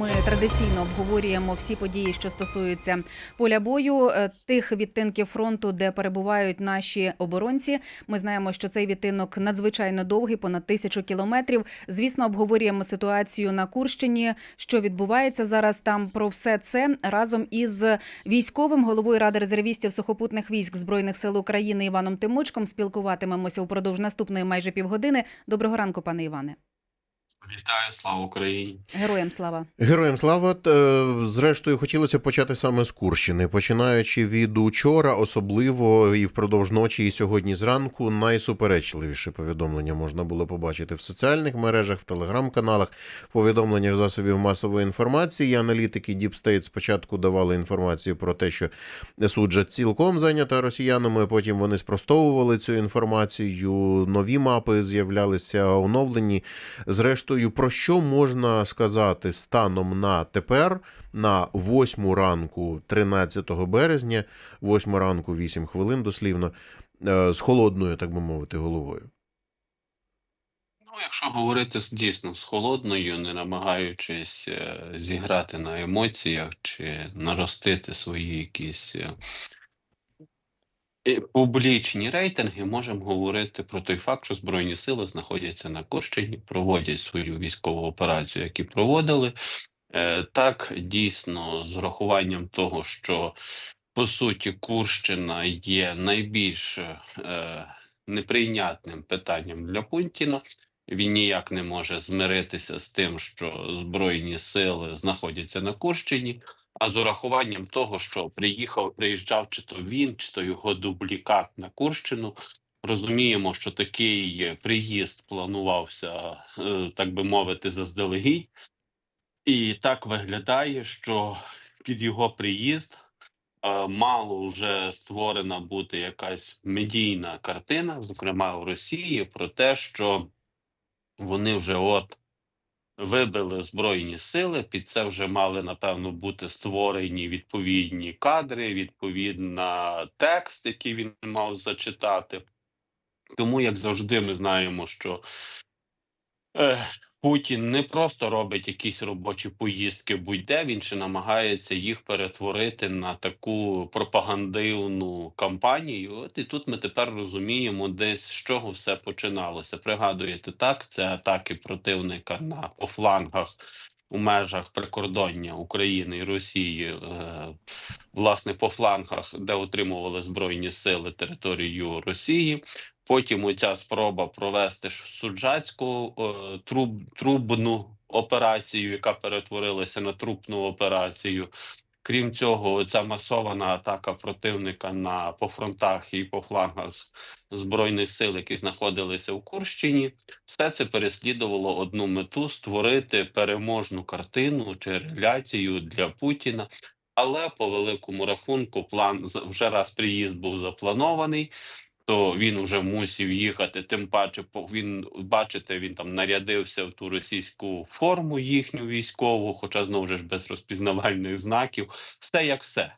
ми традиційно обговорюємо всі події, що стосуються поля бою, е, тих відтинків фронту, де перебувають наші оборонці. Ми знаємо, що цей відтинок надзвичайно довгий, понад тисячу кілометрів. Звісно, обговорюємо ситуацію на Курщині, що відбувається зараз там. Про все це разом із військовим головою ради резервістів сухопутних військ збройних сил України Іваном Тимочком спілкуватимемося упродовж наступної майже півгодини. Доброго ранку, пане Іване. Вітаю, слава Україні! Героям слава. Героям слава. Е, Зрештою, хотілося почати саме з Курщини, починаючи від учора, особливо і впродовж ночі, і сьогодні зранку, найсуперечливіше повідомлення можна було побачити в соціальних мережах, в телеграм-каналах, в повідомленнях засобів масової інформації. Аналітики Deep State спочатку давали інформацію про те, що суджа цілком зайнята росіянами. Потім вони спростовували цю інформацію. Нові мапи з'являлися оновлені. Зрештою, про що можна сказати станом на тепер, на 8 ранку 13 березня, 8 ранку 8 хвилин дослівно, е, з холодною, так би мовити, головою. Ну, якщо говорити дійсно з холодною, не намагаючись е, зіграти на емоціях чи наростити свої якісь е, публічні рейтинги, можемо говорити про той факт, що Збройні сили знаходяться на Курщині, проводять свою військову операцію, які проводили. Е, Так, дійсно, з урахуванням того, що по суті Курщина є найбільш е, неприйнятним питанням для Путіна. Він ніяк не може змиритися з тим, що Збройні сили знаходяться на Курщині. А з урахуванням того, що приїхав, приїжджав чи то він, чи то його дублікат на Курщину, розуміємо, що такий приїзд планувався, е, так би мовити, заздалегідь. І так виглядає, що під його приїзд е, мало вже створена бути якась медійна картина, зокрема в Росії, про те, що вони вже от вибили збройні сили. Під це вже мали напевно бути створені відповідні кадри, відповідна текст, який він мав зачитати. Тому, як завжди, ми знаємо, що е, Путін не просто робить якісь робочі поїздки будь-де, він ще намагається їх перетворити на таку пропагандивну кампанію. От і тут ми тепер розуміємо, десь з чого все починалося. Пригадуєте, так це атаки противника на по флангах у межах прикордоння України і Росії, е, власне, по флангах, де отримували збройні сили територію Росії. Потім оця спроба провести суджацьку е, труб, трубну операцію, яка перетворилася на трупну операцію. Крім цього, ця масована атака противника на по фронтах і по флангах збройних сил, які знаходилися у Курщині, все це переслідувало одну мету створити переможну картину чи реляцію для Путіна. Але по великому рахунку, план вже раз приїзд був запланований то він вже мусив їхати. Тим паче, він бачите, він там нарядився в ту російську форму їхню військову, хоча знову ж без розпізнавальних знаків. Все як все.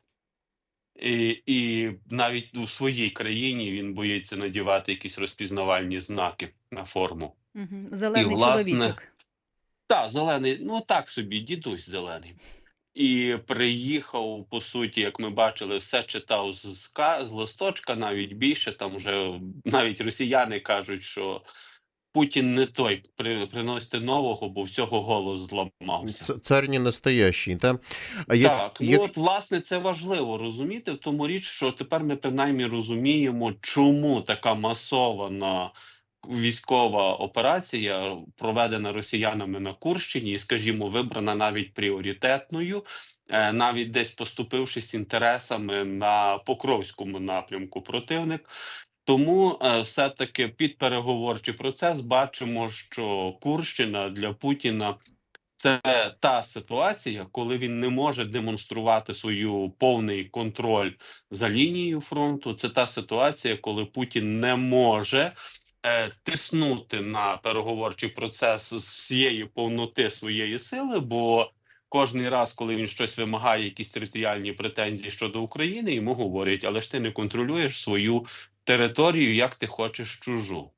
І, і навіть у своїй країні він боїться надівати якісь розпізнавальні знаки на форму. Угу. Зелений І, власне, чоловічок. Так, зелений, ну так собі, дідусь зелений. І приїхав, по суті, як ми бачили, все читав з, з, з листочка, навіть більше. Там вже навіть росіяни кажуть, що Путін не той, при, приносите нового, бо всього голос зламався. Цар не настоящий, та? А як, Так, як... ну от власне це важливо розуміти в тому річ, що тепер ми принаймні розуміємо, чому така масована військова операція проведена росіянами на Курщині, і, скажімо, вибрана навіть пріоритетною, е, навіть десь поступившись інтересами на Покровському напрямку противник. Тому е, все-таки під переговорчий процес бачимо, що Курщина для Путіна це та ситуація, коли він не може демонструвати свою повний контроль за лінією фронту. Це та ситуація, коли Путін не може тиснути на переговорчий процес з всієї повноти своєї сили, бо кожний раз, коли він щось вимагає, якісь територіальні претензії щодо України, йому говорять, але ж ти не контролюєш свою територію, як ти хочеш чужу.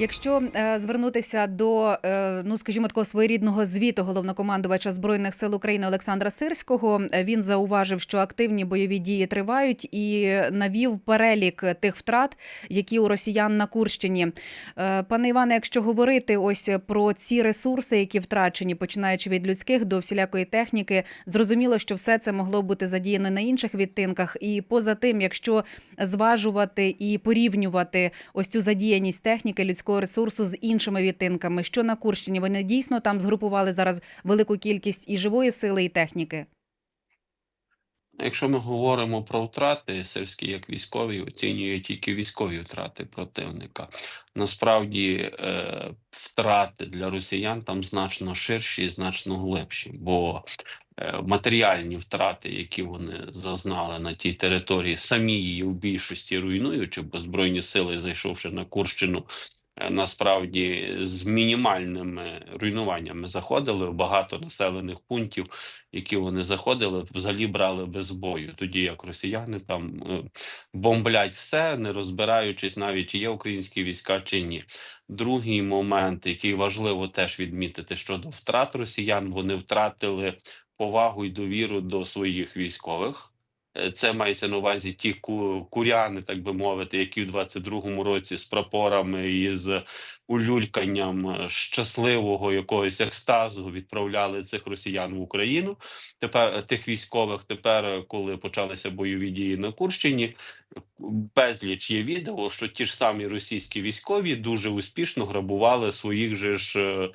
Якщо е, звернутися до е, ну скажімо такого своєрідного звіту головнокомандувача збройних сил України Олександра Сирського, е, він зауважив, що активні бойові дії тривають, і навів перелік тих втрат, які у росіян на Курщині. Пане Іване, якщо говорити ось про ці ресурси, які втрачені, починаючи від людських до всілякої техніки, зрозуміло, що все це могло бути задіяно на інших відтинках. І поза тим, якщо зважувати і порівнювати ось цю задіяність техніки людського ресурсу з іншими відтинками, що на Курщині вони дійсно там згрупували зараз велику кількість і живої сили, і техніки. Якщо ми говоримо про втрати, сельські як військові оцінює тільки військові втрати противника. Насправді е, втрати для росіян там значно ширші і значно глибші, бо е, матеріальні втрати, які вони зазнали на тій території, самі її в більшості руйнуючи, бо збройні сили, зайшовши на Курщину, насправді з мінімальними руйнуваннями заходили в багато населених пунктів які вони заходили, взагалі брали без бою. Тоді як росіяни там е, бомблять все, не розбираючись навіть чи є українські війська чи ні. Другий момент, який важливо теж відмітити щодо втрат росіян, вони втратили повагу і довіру до своїх військових. Е, Це мається на увазі ті ку- куряни, так би мовити, які в 22-му році з прапорами і з улюльканням е, щасливого якогось екстазу відправляли цих росіян в Україну. Тепер е, тих військових, тепер, коли почалися бойові дії на Курщині, безліч є відео, що ті ж самі російські військові дуже успішно грабували своїх же ж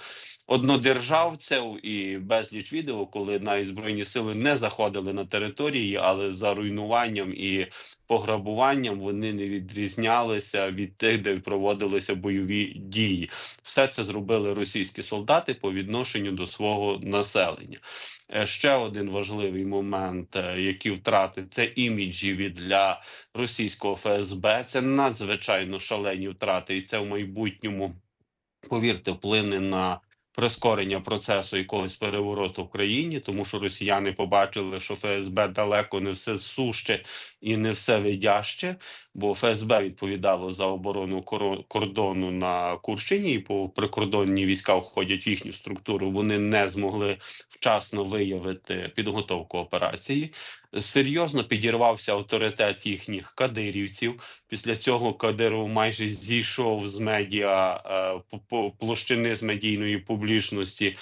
однодержавців і безліч відео, коли навіть збройні сили не заходили на території, але за руйнуванням і пограбуванням вони не відрізнялися від тих, де проводилися бойові дії. Все це зробили російські солдати по відношенню до свого населення. Е, Ще один важливий момент, е, які втрати це іміджі для російського ФСБ. Це надзвичайно шалені втрати, і це в майбутньому, повірте, вплине на прискорення процесу якогось перевороту в країні, тому що росіяни побачили, що ФСБ далеко не все суще і не все видяще, бо ФСБ відповідало за оборону кордону на Курщині, і по прикордонні війська входять в їхню структуру. Вони не змогли вчасно виявити підготовку операції. Серйозно підірвався авторитет їхніх кадирівців. Після цього Кадиров майже зійшов з медіа е, площини з медійної публічності.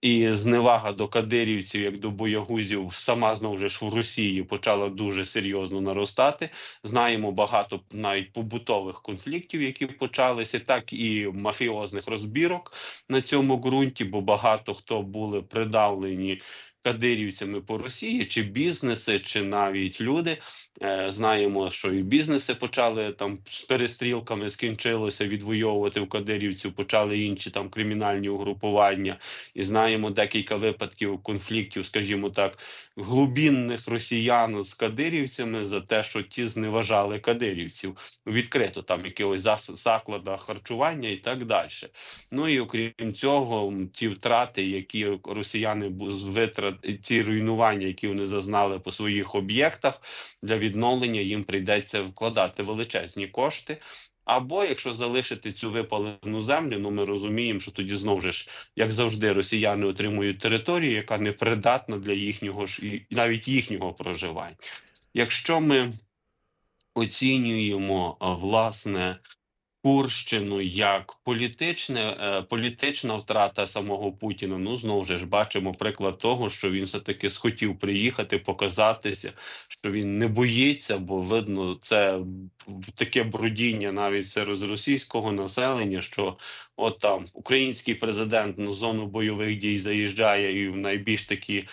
І зневага до кадирівців, як до боягузів, сама знову ж в Росії почала дуже серйозно наростати. Знаємо багато навіть побутових конфліктів, які почалися, так і мафіозних розбірок на цьому ґрунті, бо багато хто були придавлені кадирівцями по Росії, чи бізнеси, чи навіть люди. Е, знаємо, що і бізнеси почали там з перестрілками скінчилося відвоювати в кадирівців, почали інші там кримінальні угрупування, і знаємо декілька випадків конфліктів, скажімо так, глубінних росіян з кадирівцями за те, що ті зневажали кадирівців відкрито там якихось закладах харчування і так далі. Ну і окрім цього, ті втрати, які росіяни витрат, ті руйнування, які вони зазнали по своїх об'єктах, для відновлення їм прийдеться вкладати величезні кошти. Або якщо залишити цю випалену землю, ну ми розуміємо, що тоді знову ж, як завжди, росіяни отримують територію, яка не придатна для їхнього ж і навіть їхнього проживання. Якщо ми оцінюємо власне Курщину як політичне, е, політична втрата самого Путіна. Ну знову ж бачимо приклад того, що він все таки схотів приїхати, показатися, що він не боїться, бо видно, це таке бродіння навіть серед російського населення, що от там український президент на зону бойових дій заїжджає і в найбільш такі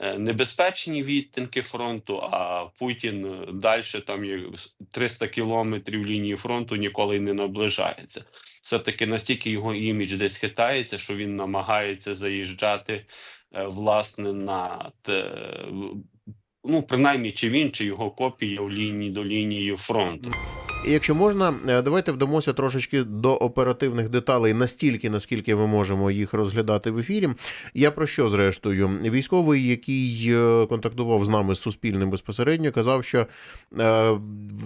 небезпечні відтинки фронту. А Путін далі там є 300 кілометрів лінії фронту ніколи не наближається. Все таки настільки його імідж десь хитається, що він намагається заїжджати е, власне на ну принаймні, чи він, чи його копія в лінії до лінії фронту. Якщо можна, е, давайте вдамося трошечки до оперативних деталей настільки, наскільки ми можемо їх розглядати в ефірі. Я про що зрештою? Військовий, який е, контактував з нами з Суспільним безпосередньо, казав, що е,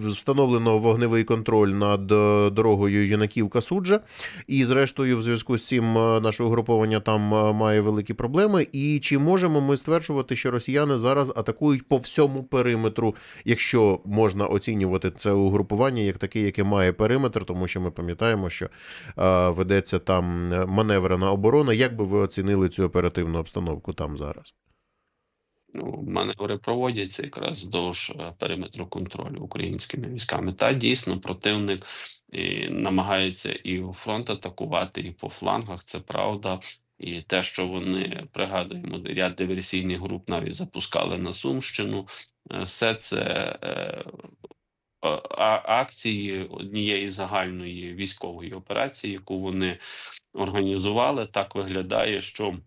встановлено вогневий контроль над дорогою Юнаківка суджа і, зрештою, в зв'язку з цим наше угруповання там має великі проблеми. І чи можемо ми стверджувати, що росіяни зараз атакують по всьому периметру, якщо можна оцінювати це угрупування як таке, яке має периметр, тому що ми пам'ятаємо, що е, ведеться там е, маневрена оборона. Як би ви оцінили цю оперативну обстановку там зараз? Ну, маневри проводяться якраз вздовж е, периметру контролю українськими військами. Та дійсно противник і, намагається і у фронт атакувати, і по флангах. Це правда. І те, що вони пригадуємо, ряд диверсійних груп навіть запускали на Сумщину, е, все це е, акції однієї загальної військової операції, яку вони організували, так виглядає, що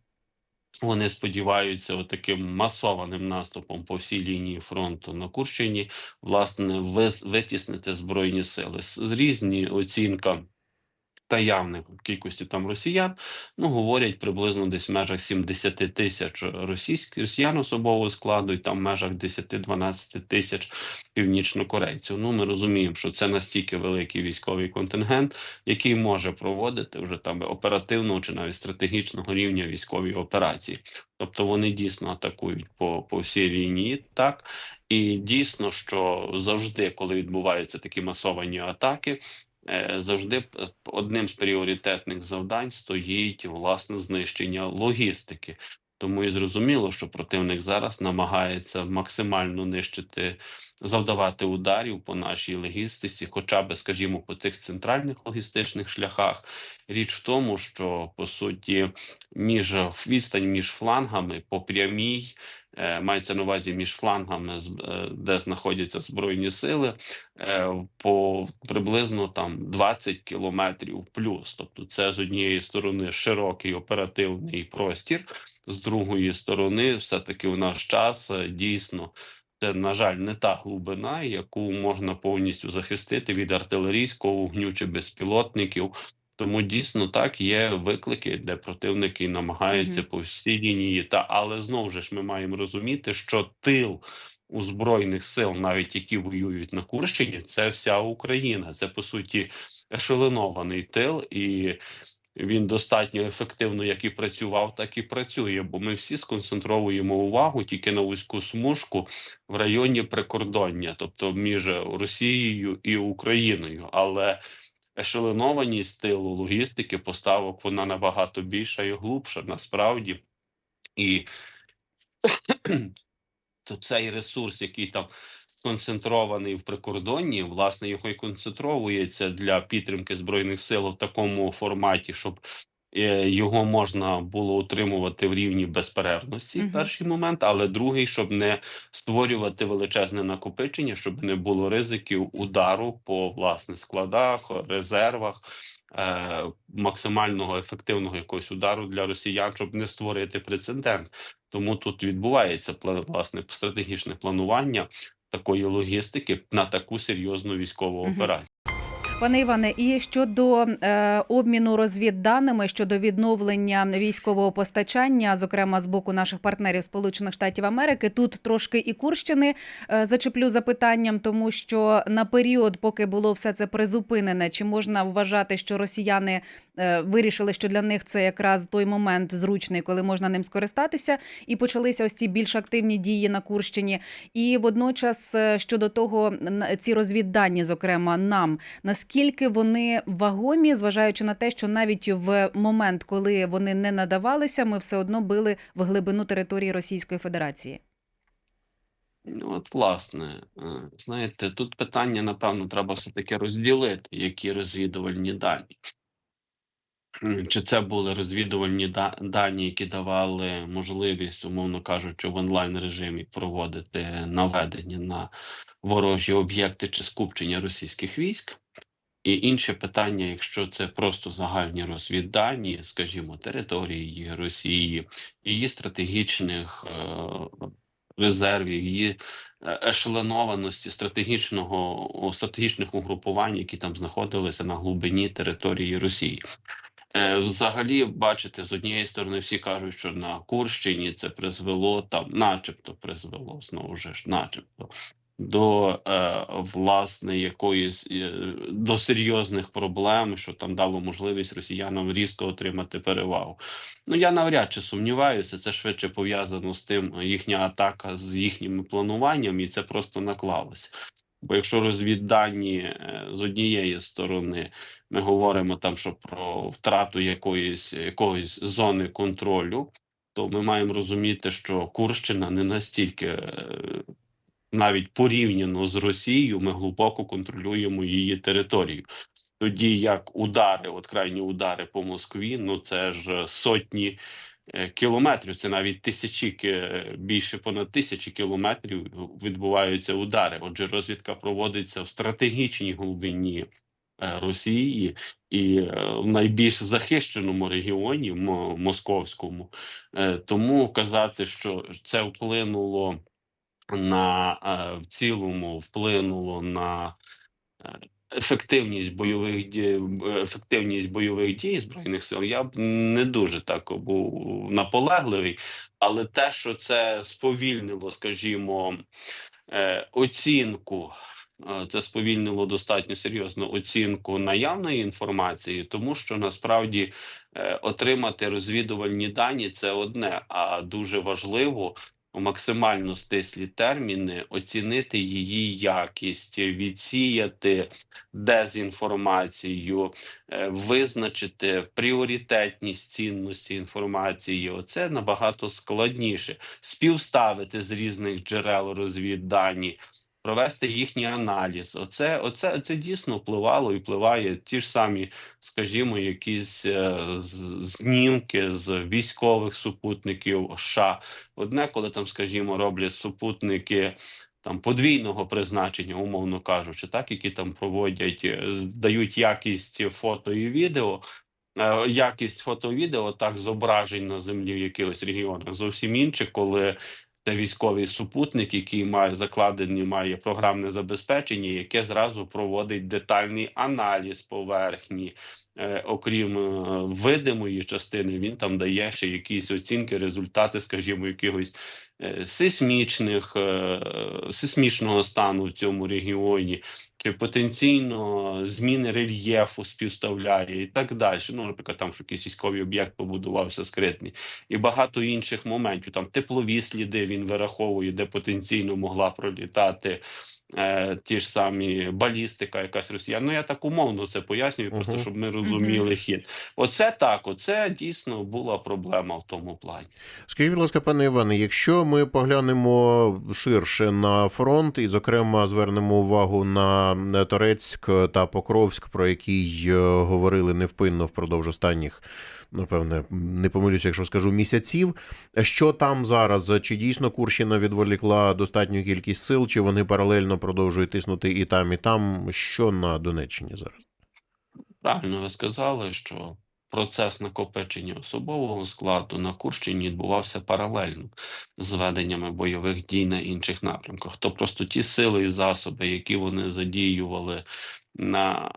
вони сподіваються таким масованим наступом по всій лінії фронту на Курщині, власне, витіснити збройні сили. Різні оцінка та явних кількості там росіян, ну говорять приблизно десь в межах 70 тисяч російських росіян особового складу, і там в межах 10-12 тисяч північнокорейців. Ну ми розуміємо, що це настільки великий військовий контингент, який може проводити вже там оперативного чи навіть стратегічного рівня військові операції. Тобто вони дійсно атакують по, по всій лінії, так і дійсно, що завжди, коли відбуваються такі масовані атаки. Е, Завжди одним з пріоритетних завдань стоїть власне знищення логістики. Тому і зрозуміло, що противник зараз намагається максимально нищити, завдавати ударів по нашій логістиці, хоча б, скажімо, по цих центральних логістичних шляхах. Річ в тому, що по суті між відстань між флангами по прямій мається на увазі між флангами, е, де знаходяться збройні сили, е, по приблизно там 20 кілометрів плюс. Тобто, це з однієї сторони широкий оперативний простір, з другої сторони, все таки в наш час е, дійсно. Це, на жаль, не та глибина, яку можна повністю захистити від артилерійського вогню чи безпілотників. Тому дійсно так є виклики, де противники намагаються Мгм. по всій лінії. Та але знову ж ми маємо розуміти, що тил у збройних сил, навіть які воюють на Курщині, це вся Україна. Це по суті ешеленований тил, і він достатньо ефективно як і працював, так і працює. Бо ми всі сконцентровуємо увагу тільки на вузьку смужку в районі прикордоння, тобто між Росією і Україною. Але ешеленованість стилу логістики поставок вона набагато більша і глубша насправді. І то цей ресурс, який там сконцентрований в прикордонні, власне, його і концентровується для підтримки збройних сил в такому форматі, щоб його можна було утримувати в рівні безперервності. Мгм. Перший момент, але другий, щоб не створювати величезне накопичення, щоб не було ризиків удару по власне складах, резервах. е, Максимального ефективного якогось удару для росіян, щоб не створити прецедент. Тому тут відбувається власне стратегічне планування такої логістики на таку серйозну військову операцію. Пане Іване, і щодо е, обміну розвідданими щодо відновлення військового постачання, зокрема з боку наших партнерів Сполучених Штатів Америки, тут трошки і Курщини е, зачеплю запитанням, тому що на період, поки було все це призупинене, чи можна вважати, що росіяни е, вирішили, що для них це якраз той момент зручний, коли можна ним скористатися, і почалися ось ці більш активні дії на Курщині. І водночас е, щодо того, ці розвіддані, зокрема нам, наскільки вони вагомі, зважаючи на те, що навіть в момент, коли вони не надавалися, ми все одно били в глибину території Російської Федерації. Ну, От, власне, е, знаєте, тут питання, напевно, треба все-таки розділити, які розвідувальні дані. Чи це були розвідувальні дані, які давали можливість, умовно кажучи, в онлайн режимі проводити наведення на ворожі об'єкти чи скупчення російських військ? І інше питання, якщо це просто загальні розвіддані, скажімо, території Росії, її стратегічних е, резервів, її е, ешеленованості стратегічного стратегічних угрупувань, які там знаходилися на глибині території Росії. Е, Взагалі, бачите, з однієї сторони всі кажуть, що на Курщині це призвело там, начебто, призвело знову ж, начебто, до е, власне якоїсь е, до серйозних проблем, що там дало можливість росіянам різко отримати перевагу. Ну я навряд чи сумніваюся, це швидше пов'язано з тим, їхня атака з їхніми плануванням, і це просто наклалося. Бо якщо розвіддані е, з однієї сторони ми говоримо там, що про втрату якоїсь якоїсь зони контролю, то ми маємо розуміти, що Курщина не настільки е, навіть порівняно з Росією, ми глибоко контролюємо її територію. Тоді як удари, от крайні удари по Москві, ну це ж сотні е, кілометрів, це навіть тисячі ки- більше понад тисячі кілометрів відбуваються удари. Отже, розвідка проводиться в стратегічній глибині е, Росії і е, в найбільш захищеному регіоні мо- московському. Е, Тому казати, що це вплинуло на е, в цілому вплинуло на е, ефективність бойових дій, ефективність бойових дій збройних сил. Я б не дуже так був наполегливий, але те, що це сповільнило, скажімо, е, оцінку. Це сповільнило достатньо серйозну оцінку наявної інформації, тому що насправді отримати розвідувальні дані це одне, а дуже важливо у максимально стислі терміни оцінити її якість, відсіяти дезінформацію, е, визначити пріоритетність цінності інформації. Оце набагато складніше. Співставити з різних джерел розвіддані. Провести їхній аналіз, оце, оце, це дійсно впливало і впливає ті ж самі, скажімо, якісь е, знімки з військових супутників США. Одне, коли там, скажімо, роблять супутники там подвійного призначення, умовно кажучи, так які там проводять, е, дають якість фото і відео. е, Якість фото і відео так зображень на землі в якихось регіонах зовсім інше, коли це військовий супутник, який має закладені, має програмне забезпечення, яке зразу проводить детальний аналіз поверхні. Е, окрім е, видимої частини, він там дає ще якісь оцінки, результати, скажімо, якихось е, сейсмічних сейсмічного стану в цьому регіоні, чи потенційно зміни рельєфу співставляє і так далі. Ну, наприклад, там що якийсь військовий об'єкт побудувався скритний, і багато інших моментів. Там теплові сліди він вираховує, де потенційно могла пролітати е, ті ж самі балістика, якась росіян. Ну я так умовно це пояснюю, просто щоб ми розуміли хід. Оце так, оце дійсно була проблема в тому плані. Скажіть, будь ласка, пане Іване, якщо ми поглянемо ширше на фронт і, зокрема, звернемо увагу на Торецьк та Покровськ, про який е, говорили невпинно впродовж останніх, напевне, не помилюся, якщо скажу місяців. Що там зараз? Чи дійсно Курщина відволікла достатню кількість сил, чи вони паралельно продовжують тиснути і там, і там? Що на Донеччині зараз? Правильно ви сказали, що процес накопичення особового складу на Курщині відбувався паралельно з веденнями бойових дій на інших напрямках. То просто ті сили і засоби, які вони задіювали на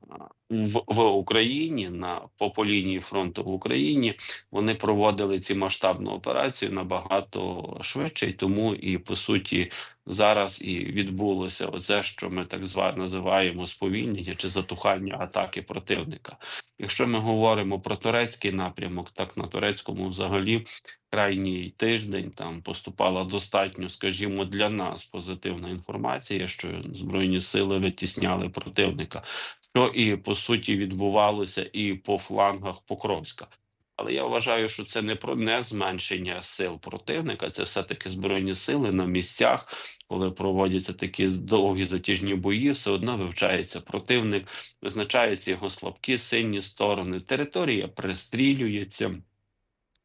в, в Україні на по, по лінії фронту в Україні, вони проводили ці масштабну операцію набагато швидше, і тому і по суті зараз і відбулося оце, що ми так звано називаємо сповільнення чи затухання атаки противника. Якщо ми говоримо про турецький напрямок, так на турецькому взагалі крайній тиждень там поступала достатньо, скажімо, для нас позитивна інформація, що збройні сили витісняли противника, що і по суті відбувалося і по флангах Покровська. Але я вважаю, що це не про не зменшення сил противника, це все таки збройні сили на місцях, коли проводяться такі довгі затяжні бої, все одно вивчається противник, визначаються його слабкі, сильні сторони. Територія пристрілюється.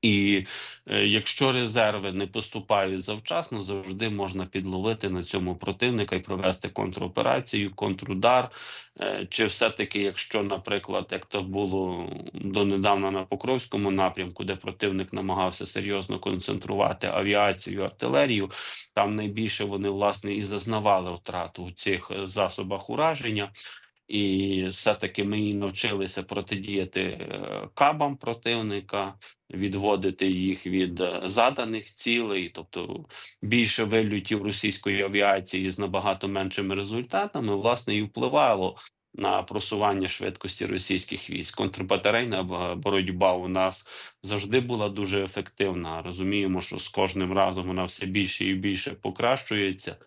І е, якщо резерви не поступають завчасно, завжди можна підловити на цьому противника і провести контроперацію, контрудар. Е, чи все-таки, якщо, наприклад, як то було донедавна на Покровському напрямку, де противник намагався серйозно концентрувати авіацію, артилерію, там найбільше вони власне і зазнавали втрату у цих е, засобах ураження. І все-таки ми навчилися протидіяти е, кабам противника, відводити їх від е, заданих цілей, тобто більше вильотів російської авіації з набагато меншими результатами, власне, і впливало на просування швидкості російських військ. Контрбатарейна боротьба у нас завжди була дуже ефективна. Розуміємо, що з кожним разом вона все більше і більше покращується.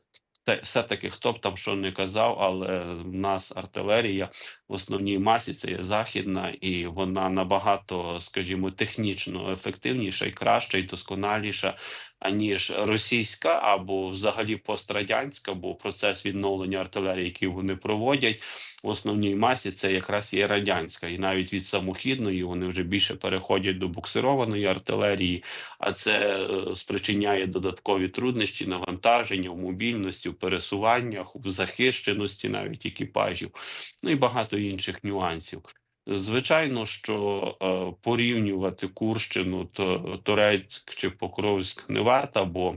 Та все-таки хто б там що не казав, але в нас артилерія в основній масі це є західна, і вона набагато, скажімо, технічно ефективніша і краща, і досконаліша, аніж російська або взагалі пострадянська, бо процес відновлення артилерії, який вони проводять, в основній масі це якраз є радянська, і навіть від самохідної вони вже більше переходять до буксированої артилерії, а це е, спричиняє додаткові труднощі, навантаження в мобільності, в пересуваннях, в захищеності навіть екіпажів, ну і багато інших нюансів. Звичайно, що е, порівнювати Курщину, то Турецьк чи Покровськ не варто, бо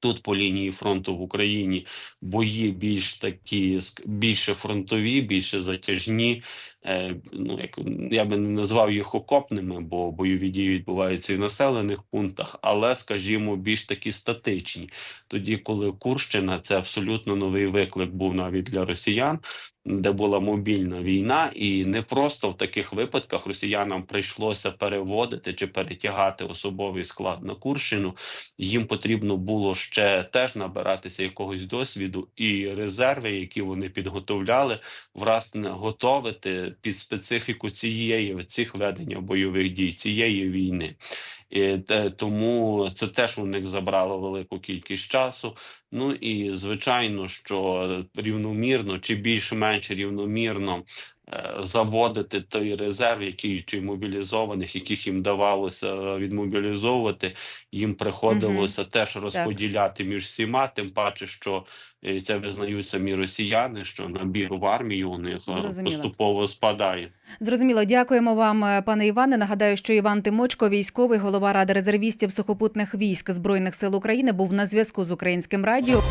тут по лінії фронту в Україні бої більш такі більше фронтові, більше затяжні. Е, ну як я би не назвав їх окопними, бо бойові дії відбуваються і в населених пунктах, але скажімо, більш такі статичні. Тоді, коли Курщина, це абсолютно новий виклик був навіть для росіян, де була мобільна війна, і не просто в таких випадках росіянам прийшлося переводити чи перетягати особовий склад на Курщину. Їм потрібно було ще теж набиратися якогось досвіду і резерви, які вони підготовляли, власне, готовити під специфіку цієї цих ведення бойових дій, цієї війни. І, тому це теж у них забрало велику кількість часу. Ну і звичайно, що рівномірно чи більш-менш рівномірно заводити той резерв, який чи мобілізованих, яких їм давалося відмобілізовувати, їм приходилося теж розподіляти між всіма. Тим паче, що е, це визнають самі росіяни, що набір в армію у них е, Зрозуміло. поступово спадає. Зрозуміло, дякуємо вам, е, пане Іване. Нагадаю, що Іван Тимочко, військовий голова ради резервістів сухопутних військ збройних сил України, був на зв'язку з українським радіо.